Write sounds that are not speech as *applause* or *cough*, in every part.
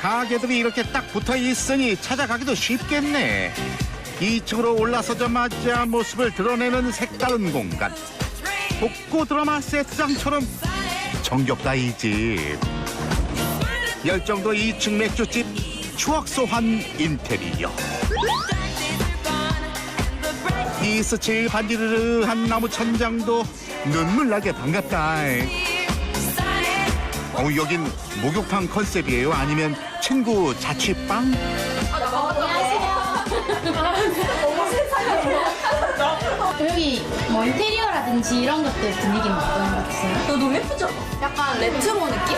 가게들이 이렇게 딱 붙어 있으니 찾아가기도 쉽겠네. 2층으로 올라서자마자 모습을 드러내는 색다른 공간. 복고 드라마 세트장처럼 정겹다 이 집. 열정도 2층 맥주집 추억 소환 인테리어. 이스칠 반지르르한 나무 천장도 눈물 나게 반갑다. 어, 여긴 목욕탕 컨셉이에요? 아니면 친구 자취방? 여기 뭐 인테리어라든지 이런 것들 분위기는 어떤 것 같으세요? 너무 예쁘죠? 약간 레트로 느낌?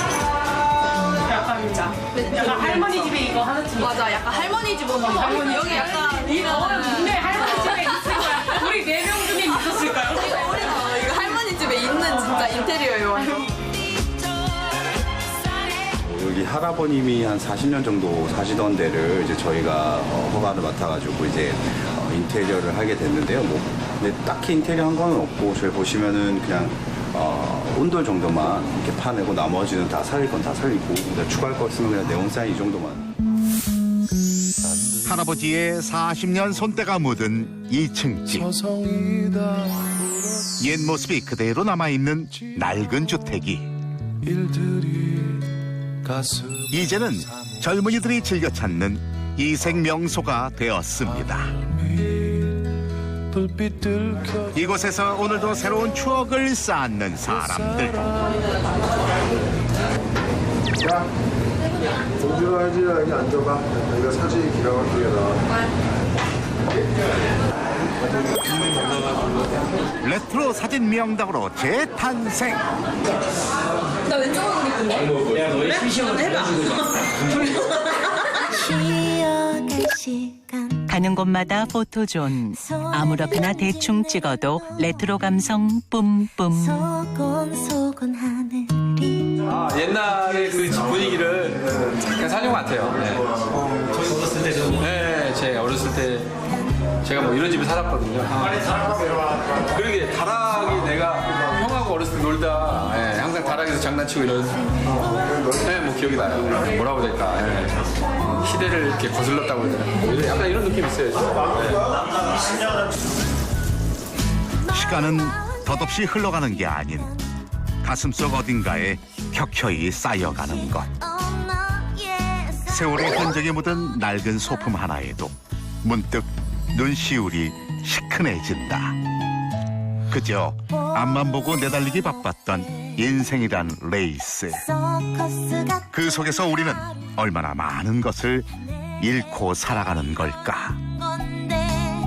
약간 진짜. 약간 할머니 집에 이거 하나쯤. 맞아, 약간 할머니 집 오는 거. 여기 약간 이거 분명 할머니 여기 할아버님이 한 40년 정도 사시던 데를 이제 저희가 어, 허가를 맡아가지고 이제 어, 인테리어를 하게 됐는데요. 뭐 근데 딱히 인테리어 한 거는 없고 저희 보시면은 그냥 어, 온돌 정도만 이렇게 파내고 나머지는 다 살릴 건 다 살리고 근데 추가할 거 있으면 그냥 네온 사인 이 정도만. 할아버지의 40년 손때가 묻은 2층 집. 옛 모습이 그대로 남아있는 낡은 주택이 이 제는 젊은이들이 즐겨 찾는 이색 명소가 되었습니다. 이곳에서 오늘도 새로운 추억을 쌓는 사람들. 공주가 해지 여기 앉아봐. 이거 사진 기라고 뛰어나. 레트로 사진 명당으로 재탄생. 나 왼쪽으로 시간 *laughs* 가는 곳마다 포토존. 아무렇게나 대충 찍어도 레트로 감성 뿜뿜. 아, 옛날의 그집 분위기를 잠깐 살린 것 같아요. 네. 저희 어렸을 때도? 네, 제 어렸을 때 제가 뭐 이런 집에 살았거든요. 그러게 다락이 내가 형하고 어렸을 때 놀다 예, 항상 다락에서 장난치고 이런 네, 뭐 기억이 나요. 뭐라고 해야 될까. 예. 시대를 이렇게 거슬렀다고 해야 되나. 뭐 약간 이런 느낌이 있어요. 네. 시간은 덧없이 흘러가는 게 아닌 가슴속 어딘가에 켜켜이 쌓여가는 것. 세월의 흔적이 묻은 낡은 소품 하나에도 문득 눈시울이 시큰해진다. 그저 앞만 보고 내달리기 바빴던 인생이란 레이스. 그 속에서 우리는 얼마나 많은 것을 잃고 살아가는 걸까. 건